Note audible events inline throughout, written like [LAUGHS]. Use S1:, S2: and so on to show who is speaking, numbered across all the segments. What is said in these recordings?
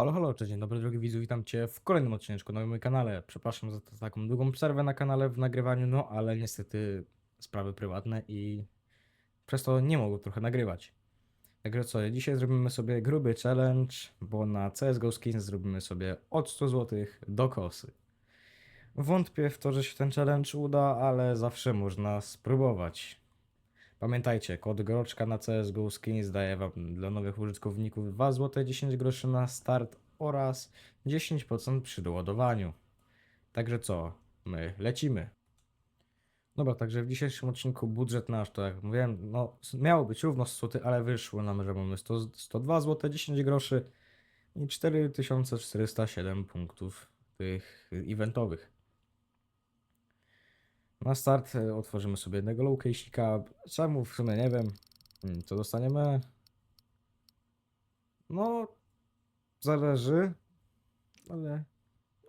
S1: Halo, halo, cześć, dzień dobry drogi widzu, witam cię w kolejnym odcinku na moim kanale. Przepraszam za taką długą przerwę na kanale w nagrywaniu, no ale niestety sprawy prywatne i przez to nie mogę trochę nagrywać. Także co, dzisiaj zrobimy sobie gruby challenge, bo na CSGO Skins zrobimy sobie od 100 zł do kosy. Wątpię w to, że się ten challenge uda, ale zawsze można spróbować. Pamiętajcie, kod Groczka na CSGO Skins daje Wam dla nowych użytkowników 2 zł 10 groszy na start oraz 10% przy doładowaniu. Także co, my lecimy. Dobra, także w dzisiejszym odcinku budżet nasz, to jak mówiłem, no miało być równo 100 zł, ale wyszło nam, że mamy 100, 102 zł 10 groszy i 4407 punktów tych eventowych. Na start e, otworzymy sobie jednego lowcase'ika. Czemu w sumie nie wiem. Hmm, Co dostaniemy? No, zależy. Ale.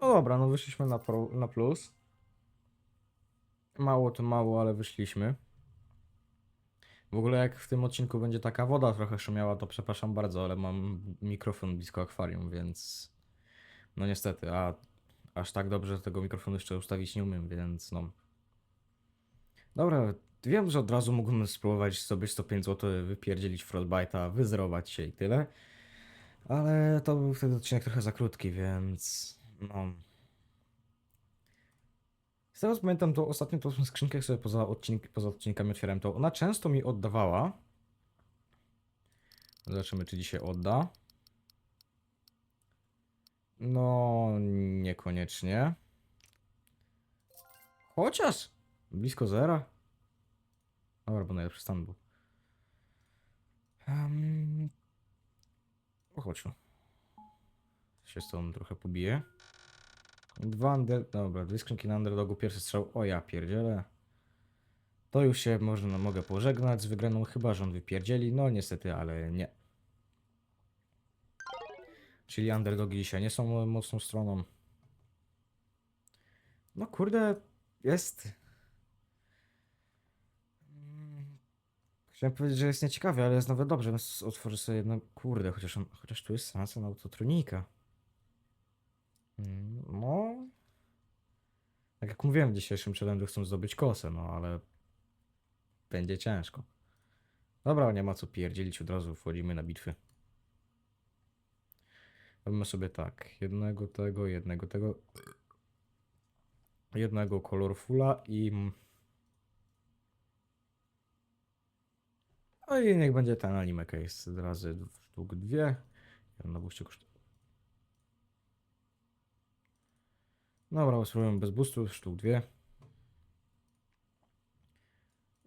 S1: No dobra, no wyszliśmy na, pro, na plus. Mało to mało, ale wyszliśmy. W ogóle jak w tym odcinku będzie taka woda trochę szumiała, to przepraszam bardzo, ale mam mikrofon blisko akwarium, więc no niestety, a aż tak dobrze tego mikrofonu jeszcze ustawić nie umiem, więc no. Dobra, wiem, że od razu mógłbym spróbować sobie 105 zł wypierdzielić Frostbite'a, wyzerować się i tyle. Ale to był wtedy odcinek trochę za krótki, więc no. Z pamiętam, to ostatnio tą skrzynkę jak sobie poza, odcink, poza odcinkami otwierałem, to ona często mi oddawała. Zobaczymy, czy dzisiaj odda. No, niekoniecznie. Chociaż blisko zera. Dobra, bo najlepszy stan był. Um, chodź no. Się z trochę pobiję. Dwa under... Dobra, dwie skrzynki na underdogu, pierwszy strzał. O ja pierdzielę. To już się można, mogę pożegnać z wygraną, chyba że on wypierdzieli. No niestety, ale nie. Czyli underdogi dzisiaj nie są mocną stroną. No kurde, jest. Chciałem powiedzieć, że jest nieciekawie, ale jest nawet dobrze, więc otworzę sobie jedno. Kurde, chociaż, on, chociaż tu jest szansa na autotronika. Mm, No. Tak jak mówiłem w dzisiejszym challenge'u chcą zdobyć kosę, no ale będzie ciężko. Dobra, nie ma co pierdzielić, od razu wchodzimy na bitwy. Robimy sobie tak, jednego tego, jednego tego, jednego colorfula i... No i niech będzie ten anime case razy sztuk dwie. Na buście kosztuje. Dobra, spróbujemy bez boostu, sztuk dwie.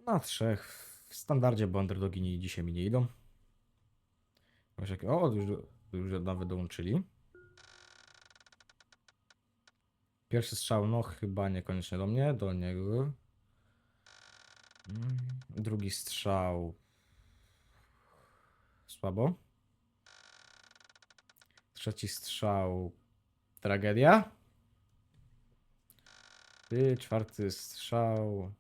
S1: Na trzech. W standardzie, bo underdogi nie- dzisiaj mi nie idą. O, już, już nawet dołączyli. Pierwszy strzał, no chyba niekoniecznie do mnie, do niego. Mm, Drugi strzał. Słabo. Trzeci strzał. Tragedia. I czwarty strzał.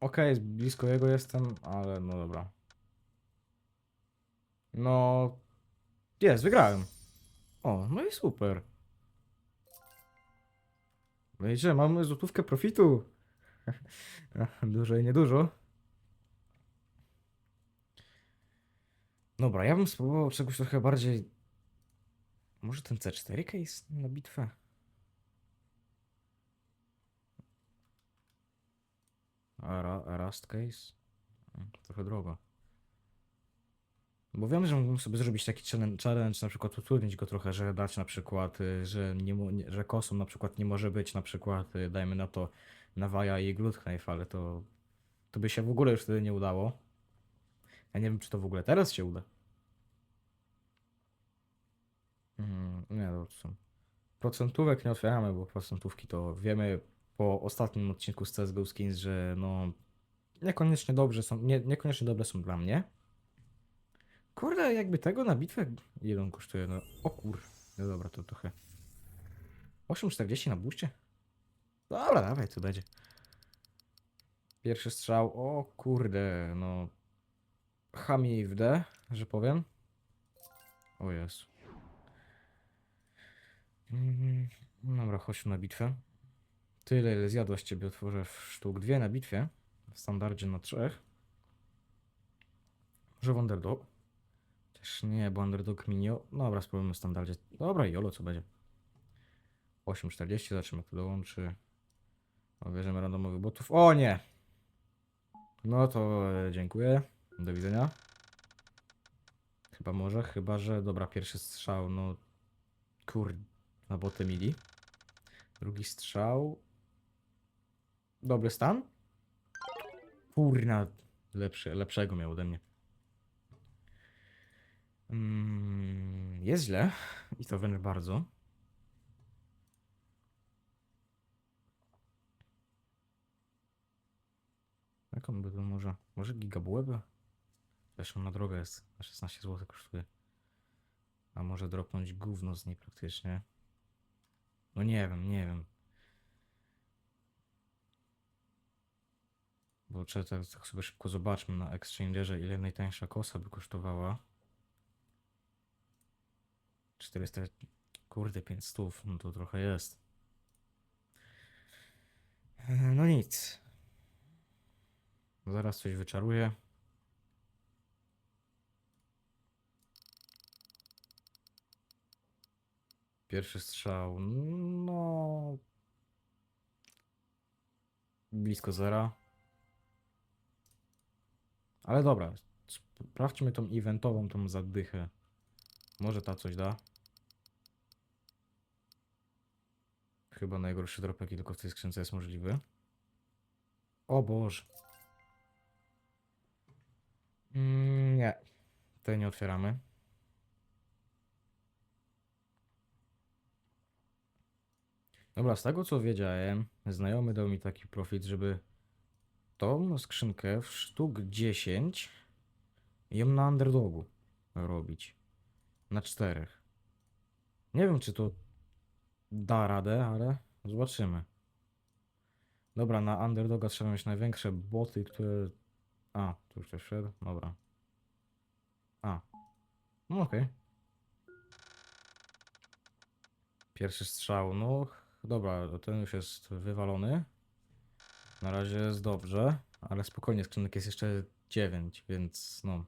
S1: Okej, z blisko jego jestem, ale no dobra. No. Jest, wygrałem. O, no i super. Wiecie, mamy złotówkę profitu. [LAUGHS] Dużo i niedużo. Dobra, ja bym spróbował czegoś trochę bardziej. Może ten C4 case na bitwę? A Rust case? Mm, Trochę drogo. Bo wiem, że mógłbym sobie zrobić taki challenge, na przykład utrudnić go trochę, że dać na przykład, y, że, nie, że na przykład nie może być na przykład, y, dajmy na to, Nawaja i Glutknife, ale to, to by się w ogóle już wtedy nie udało. Ja nie wiem, czy to w ogóle teraz się uda. Mm, nie, są. Procentówek nie otwieramy, bo procentówki to wiemy po ostatnim odcinku z CSGO Skins, że no niekoniecznie dobrze są, nie, niekoniecznie dobre są dla mnie. Kurde, jakby tego na bitwę, on kosztuje? No, o kur... No dobra, to trochę. 8,40 na buście? Dobra, dawaj, co będzie. Pierwszy strzał, o kurde, no... Chami w D, że powiem. O Jezu. Mm, Dobra, chodź na bitwę. Tyle, ile zjadłaś ciebie, otworzę sztuk dwie na bitwie. W standardzie na trzech. Może w underdog? Też nie, bo underdog minio. Dobra, spróbujmy w standardzie. Dobra, jolo, co będzie. 8.40, zobaczymy, kto dołączy. O, bierzemy randomowych botów. O nie! No to e, dziękuję. Do widzenia. Chyba może, chyba że. Dobra, pierwszy strzał, no. Kur. Na boty mili. Drugi strzał. Dobry stan? Kurna. Lepszy, lepszego miał ode mnie. Mm, jest źle. I to wręcz bardzo. Jak on by to może? Może gigabułeby? On na drogę jest. Na 16 zł kosztuje. A może dropnąć gówno z niej praktycznie. No nie wiem, nie wiem. Bo trzeba tak, tak sobie szybko zobaczmy na exchangerze ile najtańsza kosa by kosztowała. 400, kurde 500, no to trochę jest. E, No nic. Zaraz coś wyczaruję. Pierwszy strzał, no. Blisko zera. Ale dobra, sprawdźmy tą eventową, tą zadychę. Może ta coś da. Chyba najgorszy drop, jaki tylko w tej skrzynce jest możliwy. O Boże. Mm, nie. Tej nie otwieramy. Dobra, z tego co wiedziałem, znajomy dał mi taki profit, żeby tą skrzynkę w sztuk 10 ją na underdogu robić. Na czterech. Nie wiem, czy to da radę, ale zobaczymy. Dobra, na underdoga trzeba mieć największe boty, które... A, tu ktoś wszedł? Dobra. A. No okej. Pierwszy strzał, no dobra, ten już jest wywalony. Na razie jest dobrze, ale spokojnie, skrzynek jest jeszcze 9, więc no.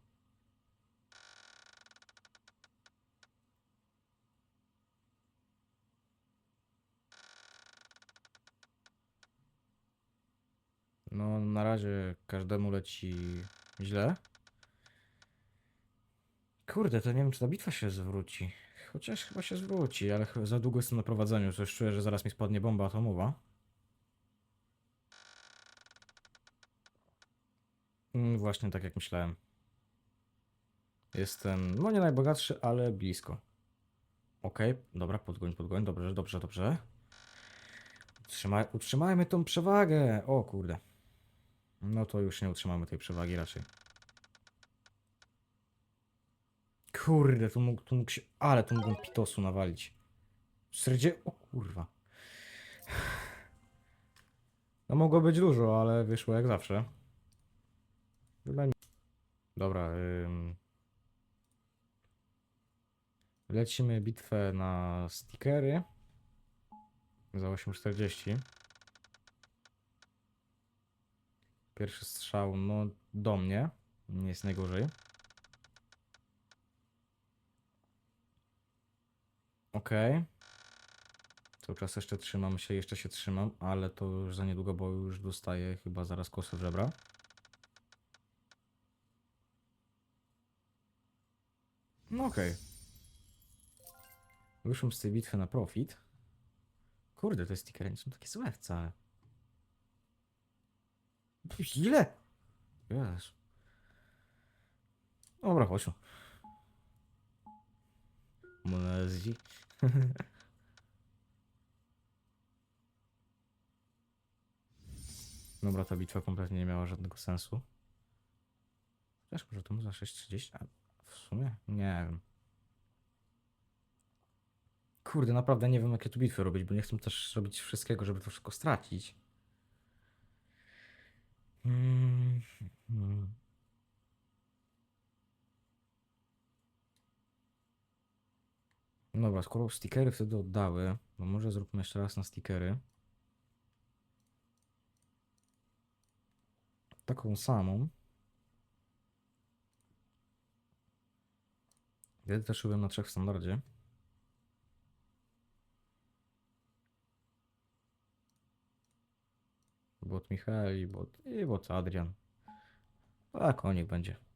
S1: No, na razie każdemu leci źle. Kurde, to nie wiem, czy ta bitwa się zwróci. Chociaż chyba się zwróci, ale za długo jestem na prowadzeniu, coś czuję, że zaraz mi spadnie bomba atomowa. Mm, Właśnie tak jak myślałem. Jestem, no nie najbogatszy, ale blisko. Okej, dobra, podgoń, podgoń, dobrze, dobrze, dobrze. Utrzymaj, utrzymajmy tą przewagę. O kurde. No to już nie utrzymamy tej przewagi raczej. Kurde, tu mógł, tu mógł się, ale tu mógł pitosu nawalić. Sredzie, o kurwa. No mogło być dużo, ale wyszło jak zawsze. Chyba nie. Dobra, ym... Lecimy bitwę na stickery. Za 8,40. Pierwszy strzał, no do mnie. Nie jest najgorzej. Okej. Cały czas jeszcze trzymam się, jeszcze się trzymam, ale to już za niedługo, bo już dostaję chyba zaraz kosę w żebra. No okej. Wyszłem z tej bitwy na profit. Kurde, te stickery nie są takie złe wcale. Ile? Jezu. Dobra, chodź. Tu. Monezi. [LAUGHS] Dobra, ta bitwa kompletnie nie miała żadnego sensu. Też może to mu za 6.30? A w sumie? Nie wiem. Kurde, naprawdę nie wiem, jakie tu bitwy robić, bo nie chcę też robić wszystkiego, żeby to wszystko stracić. Mm. Dobra, skoro stickery wtedy oddały, to może zróbmy jeszcze raz na stickery. Taką samą. Wtedy też robiłem na trzech w standardzie. Bot Michał i bot, i bot Adrian. Tak, o niech będzie.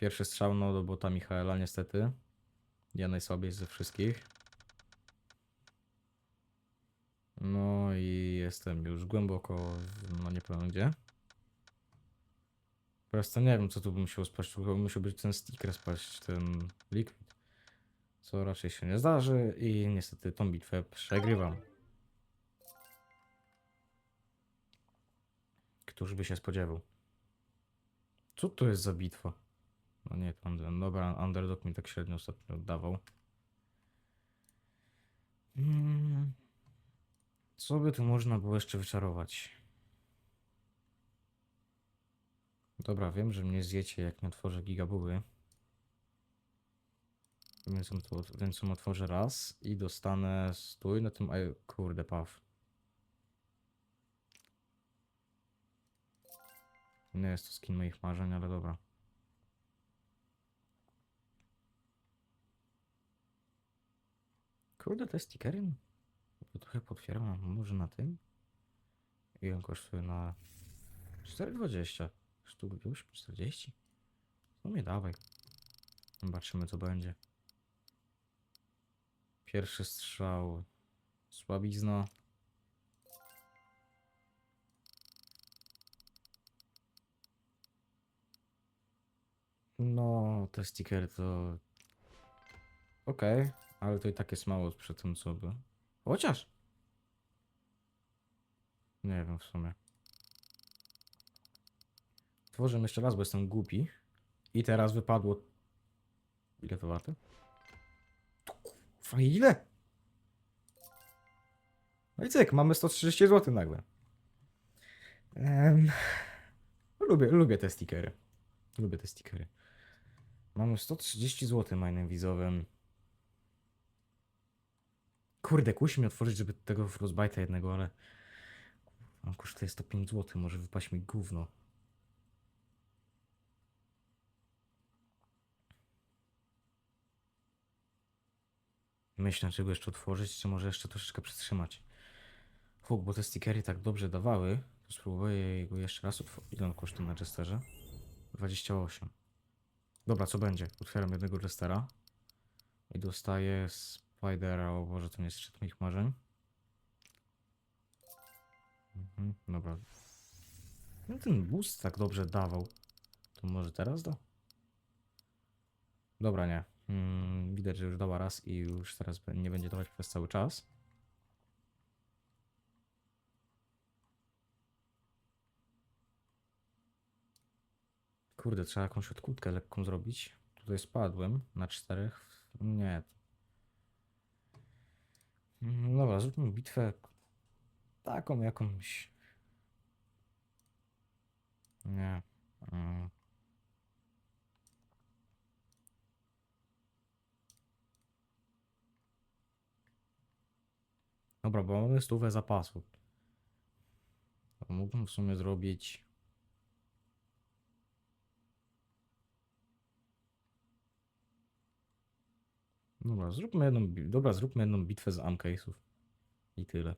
S1: Pierwszy strzał no do bota Michaela niestety. Ja najsłabiej ze wszystkich. No i jestem już głęboko, no nie powiem gdzie. Prostu nie wiem co tu by musiało spaść, tylko musiał być ten sticker spaść, ten liquid. Co raczej się nie zdarzy i niestety tą bitwę przegrywam. Któż by się spodziewał? Co to jest za bitwa? No nie, to under, dobra, Underdog mi tak średnio ostatnio oddawał. Mm. Co by tu można było jeszcze wyczarować? Dobra, wiem, że mnie zjecie, jak nie otworzę gigabuły. Więc więc ją otworzę raz i dostanę stój na tym... Aj, kurde, paw. Nie jest to skin moich marzeń, ale dobra. Kurde, te stickery trochę potwieram, może na tym? I on kosztuje na 4,20. Sztuk już 40? No mnie dawaj. Zobaczymy co będzie. Pierwszy strzał. Słabizna. No, te stickery to... Okej, ale to i tak jest mało przed tym co by... Chociaż! Nie wiem w sumie. Tworzę jeszcze raz, bo jestem głupi. I teraz wypadło... Ile to warte? Kurwa, ile? No i cyk, mamy 130 zł nagle. Em, lubię, lubię te stickery. Lubię te stickery. Mamy 130 zł mainem wizowym. Kurde, kusi mi otworzyć, żeby tego Frostbite'a jednego, ale... On kosztuje 105 zł, może wypaść mi gówno. Myślę, czy go jeszcze otworzyć, czy może jeszcze troszeczkę przytrzymać. Fuk, bo te stickery tak dobrze dawały. To spróbuję go jeszcze raz otworzyć. Ile on kosztuje na Jesterze? 28. Dobra, co będzie? Otwieram jednego Jestera. I dostaję Spidera, o Boże, to nie jest szczyt moich marzeń. Mhm, dobra. No ten boost tak dobrze dawał. To może teraz da? Dobra, nie. Mm, widać, że już dała raz i już teraz nie będzie dawać przez cały czas. Kurde, trzeba jakąś odkutkę lekką zrobić. Tutaj spadłem na czterech. Nie. Mm, Dobra, zróbmy bitwę taką jakąś. Nie. Mm. Dobra, bo mamy stówę zapasu. Mógłbym w sumie zrobić. Dobra, zróbmy jedną, dobra, zróbmy jedną bitwę z Amcase'ów. I tyle.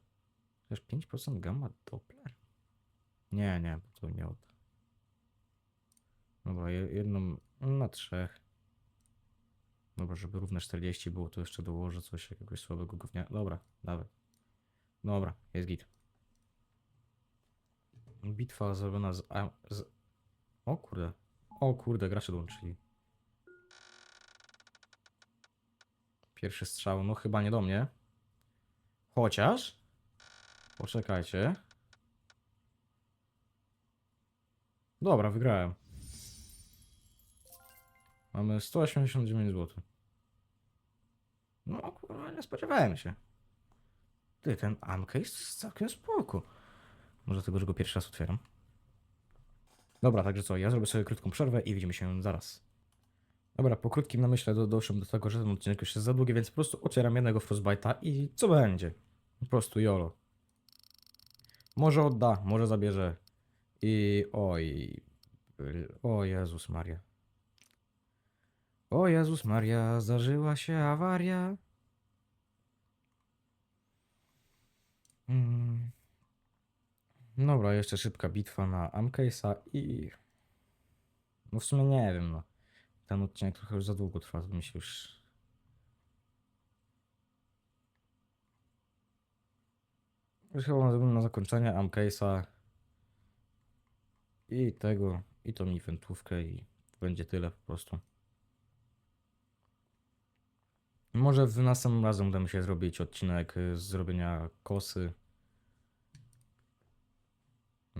S1: Też 5% gamma Doppler? Nie, nie, bo to nie odda. Dobra, je- jedną na trzech. Dobra, żeby równe 40 było, to jeszcze dołożę coś jakiegoś słabego gównia. Dobra, dawaj. Dobra, jest git. Bitwa zrobiona z, z... O kurde. O kurde, gracze dołączyli. Pierwszy strzał, no chyba nie do mnie. Chociaż... Poczekajcie. Dobra, wygrałem. Mamy 189 zł. No kurwa, nie spodziewałem się. Ty, ten Amcase jest całkiem spoko. Może tego, że go pierwszy raz otwieram. Dobra, także co, ja zrobię sobie krótką przerwę i widzimy się zaraz. Dobra, po krótkim namyśle do, doszłem do tego, że ten odcinek już jest za długi, więc po prostu otwieram jednego Frostbite'a i co będzie? Po prostu jolo. Może odda, może zabierze. I oj. O Jezus Maria. O Jezus Maria, zdarzyła się awaria. Mm. Dobra, jeszcze szybka bitwa na Amcase'a i... No w sumie nie wiem, no. Ten odcinek trochę już za długo trwa, mi się już... Już chyba na zakończenie Amcase'a i tego, i tą eventówkę i będzie tyle po prostu. Może w następnym razem uda mi się zrobić odcinek y, z zrobienia kosy.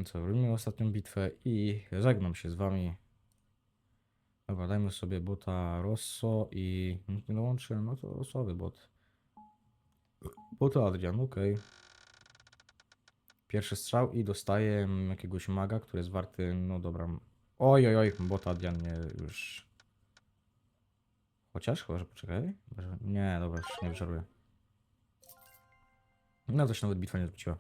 S1: Co, robimy ostatnią bitwę i żegnam się z wami. Dobra, dajmy sobie bota Rosso i nikt nie dołączy, no to losowy bot. Bota Adrian, okej. Pierwszy strzał i dostaję jakiegoś maga, który jest warty, no dobra. Oj, oj, oj, bota Adrian nie już... Chociaż, chyba, że poczekaj. Nie, dobra, już nie wyczaruję. No się nawet bitwa nie zwróciła.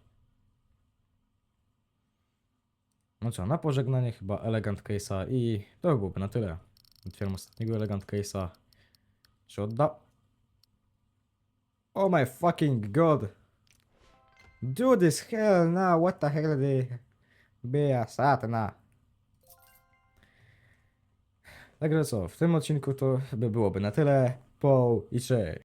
S1: No co, na pożegnanie chyba Elegant Case'a i to byłoby na tyle. Otwieram ostatniego Elegant Case'a. Czy odda? Oh my fucking god! Do this hell now, what the hell the... Bia satana. Także co, w tym odcinku to by byłoby na tyle. Po i cześć.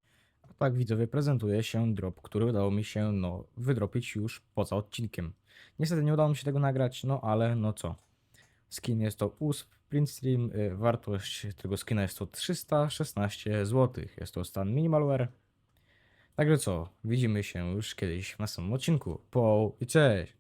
S1: A tak widzowie, prezentuje się drop, który udało mi się no, wydropić już poza odcinkiem. Niestety nie udało mi się tego nagrać, no ale no co. Skin jest to USP Printstream, y, wartość tego skina jest to 316 zł. Jest to stan Minimalware. Także co, widzimy się już kiedyś w następnym odcinku. Po i cześć!